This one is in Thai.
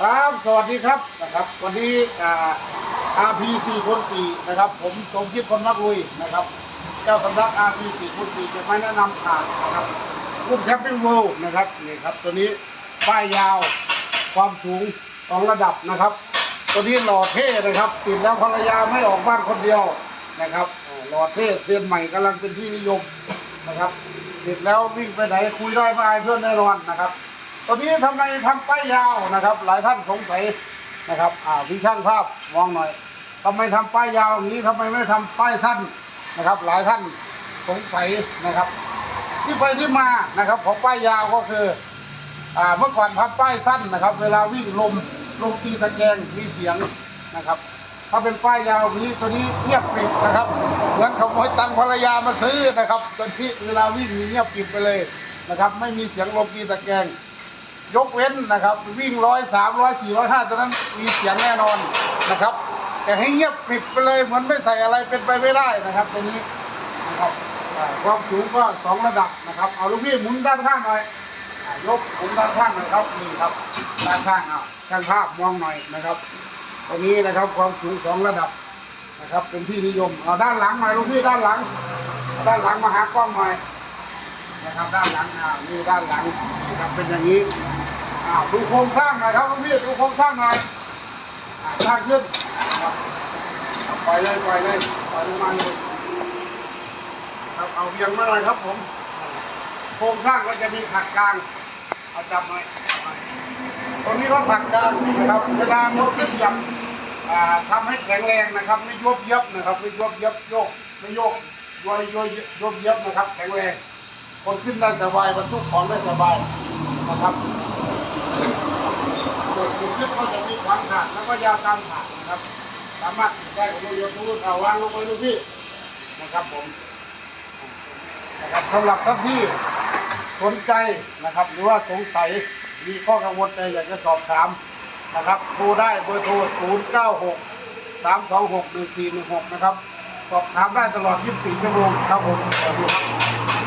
ครับสวัสดีครับนะครับวันนี้อ่า RP 4คน4นะครับ ผมสมคิดคนมักลุยนะครับ เจ้าสำนัก RP 4คน4จะมาแนะนำข่าวนะครับรุ่นแคปปิ้งเวิลด์นะครับนี่ครับ ตัวนี้ป้ายยาวความสูงสองระดับนะครับ ตัวนี้หล่อเท่นะครับ ติดแล้วภรรยาไม่ออกบ้านคนเดียวนะครับหล่อเท่เซียนใหม่กำลังเป็นที่นิยมนะครับ ติดแล้ววิ่งไปไหนคุยได้ไม่อายเพื่อนแน่นอนนะครับ ตัวนี้ทำไมทำป้ายยาวนะครับ หลายท่านสงสัยนะครับอ่าวิชั่นภาพมองหน่อยทำไมทำป้ายยาวอย่างนี้ทำไมไม่ทำป้ายสั้นนะครับ หลายท่านสงสัยนะครับ ที่ไปที่มานะครับของป้ายยาวก็คืออ่าเมื่อก่อนทำป้ายสั้นนะครับ เวลาวิ่งลมลมตีตะแกรงมีเสียงนะครับ ถ้าเป็นป้ายยาวนี้ตัวนี้เงียบกริบนะครับเหมือนขโมยตังภรรยามาซื้อนะครับ ตัวที่เวลาวิ่งมีเงียบกริบไปเลยนะครับ ไม่มีเสียงลมตีตะแกรง ยกเว้นนะครับ วิ่งร้อยสามร้อยสี่ร้อยห้าตอนนั้นมีเสียงแน่นอนนะครับ แต่ให้เงียบกริบไปเลยเหมือนไม่ใส่อะไรเป็นไปไม่ได้นะครับตัวนี้นะครับความสูงก็สองระดับนะครับ เอาลูกพี่หมุนด้านข้างหน่อยยกหมุนด้านข้างหน่อยครับนี่ครับด้านข้างเอาช่างภาพมองหน่อยนะครับตัวนี้นะครับความสูงสองระดับนะครับ เป็นที่นิยมเอาด้านหลังหน่อยลูกพี่ด้านหลัง ด้านหลังมาหากล้องหน่อยนะครับด้านหลังอ่านี่ด้านหลังนะครับเป็นอย่างนี้ อ่าดูโครงสร้างหน่อยครับลูกพี่ดูโครงสร้างหน่อยอ่าสร้างขึ้นครับปล่อยเลยปล่อยเลยปล่อยลงมาเลยครับเอาเบียงมาหน่อยครับผมโครงสร้างก็จะมีถักกลางเอาจับหน่อยตรงนี้ก็ถักกลางนะครับเวลารถขึ้นยับอ่าทำให้แข็งแรงนะครับ ไม่ยวบเย็บนะครับไม่ยวบเย็บโยกไม่โยกโยยโยยโยบเย็บนะครับ แข็งแรงคนขึ้นได้สบายบรรทุกของได้สบายนะครับจุดขึ้นก็จะมีความขาดแล้วก็ยาวตามขาดนะครับ สามารถติดได้ของรถยนต์ทุกเอาวางลงไปดูพี่นะครับผมนะครับสำหรับท่านที่สนใจนะครับ หรือว่าสงสัยมีข้อกังวลใจอยากจะสอบถามนะครับโทรได้เบอร์โทร 0 9 6 3 2 6 1 4 1 6 นะครับ สอบถามได้ตลอด 24 ชั่วโมงครับผมสวัสดีครับ